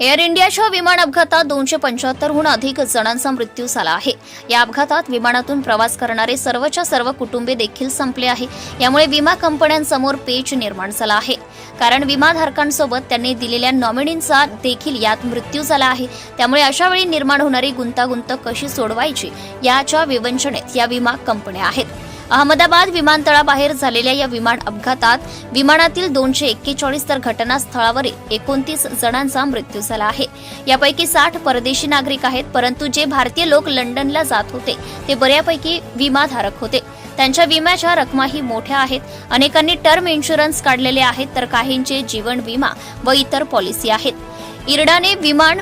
Air इंडियाच्या विमान अपघातात दोनशे पंच्याहत्तरहून अधिक जणांचा मृत्यू झाला आहे. या अपघातात विमानातून प्रवास करणारे सर्वच्या सर्व कुटुंबे देखील संपले आहे. यामुळे विमा कंपन्यांसमोर पेच निर्माण झाला आहे. कारण विमाधारकांसोबत त्यांनी दिलेल्या नॉमिनींचा देखील यात मृत्यू झाला आहे. त्यामुळे अशावेळी निर्माण होणारी गुंतागुंत कशी सोडवायची याच्या विवंचनेत या विमा कंपन्या आहेत. अहमदाबाद विमानतळाबाहेर झालेल्या या विमान अपघातात विमानातील दोनशे एक्केचाळीस तर घटनास्थळावरील एकोणतीस जणांचा मृत्यू झाला आहे. यापैकी साठ परदेशी नागरिक आहेत परंतु जे भारतीय लोक लंडनला जात होते ते बऱ्यापैकी विमाधारक होते. त्यांच्या विम्याच्या रकमाही मोठ्या आहेत. अनेकांनी टर्म इन्शुरन्स काढलेले आहेत तर काहींचे जीवन विमा व इतर पॉलिसी आहेत. इरडाने विमान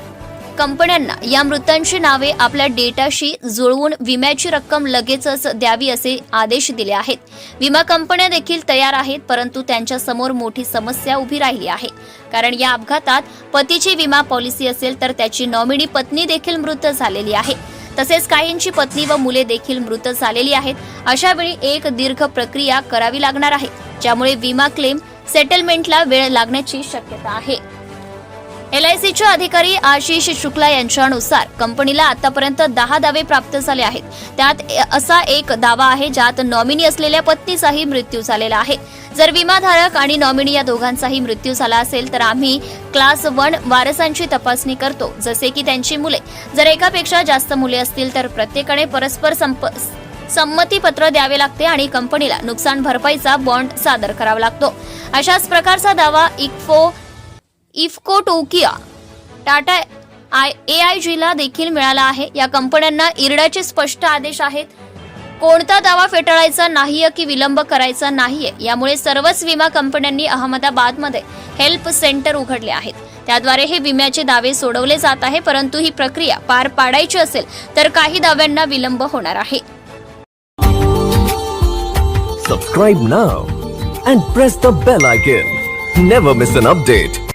कंपन्यांना या मृतांची नावे आपल्या डेटाशी जुळवून विम्याची रक्कम लगेचच द्यावी असे आदेश दिले आहेत. विमा कंपन्या देखील तयार आहेत परंतु त्यांच्यासमोर मोठी समस्या उभी राहिली आहे. कारण या अपघातात पतीची विमा पॉलिसी असेल तर त्याची नॉमिनी पत्नी देखील मृत झालेली आहे. तसेच काहींची पत्नी व मुले देखील मृत झालेली आहेत. अशा वेळी एक दीर्घ प्रक्रिया करावी लागणार आहे ज्यामुळे विमा क्लेम सेटलमेंटला वेळ लागण्याची शक्यता आहे. एलआयसीचे अधिकारी आशिष शुक्ला यांच्यानुसार कंपनीला आतापर्यंत दहा दावे प्राप्त झाले आहेत. त्यात असा एक दावा आहे ज्यात नॉमिनी असलेल्या पत्नीचाही मृत्यू झालेला आहे. जर विमाधारक आणि नॉमिनी या दोघांचाही मृत्यू झाला असेल तर आम्ही क्लास वन वारसांची तपासणी करतो. जसे की त्यांची मुले. जर एकापेक्षा जास्त मुले असतील तर प्रत्येकाने परस्पर संप संमतीपत्र द्यावे लागते आणि कंपनीला नुकसान भरपाईचा बॉन्ड सादर करावा लागतो. अशाच प्रकारचा दावा इक्फो IFFCO Tokio. Tata I A I जीला देखील मिळाला आहे. या कंपन्यांना इरडाचे स्पष्ट आदेश आहेत. कोणता दावा फेटाळायचा नाहीये की विलंब करायचा नाहीये यामुळे सर्वच विमा कंपन्यांनी अहमदाबादमध्ये हेल्प सेंटर उघडले आहेत. त्याद्वारे हे विम्याचे दावे सोडवले जात आहे परंतु ही प्रक्रिया पार पाडायची असेल तर काही दाव्यांना विलंब होणार आहे. Subscribe now and press the bell icon never miss an update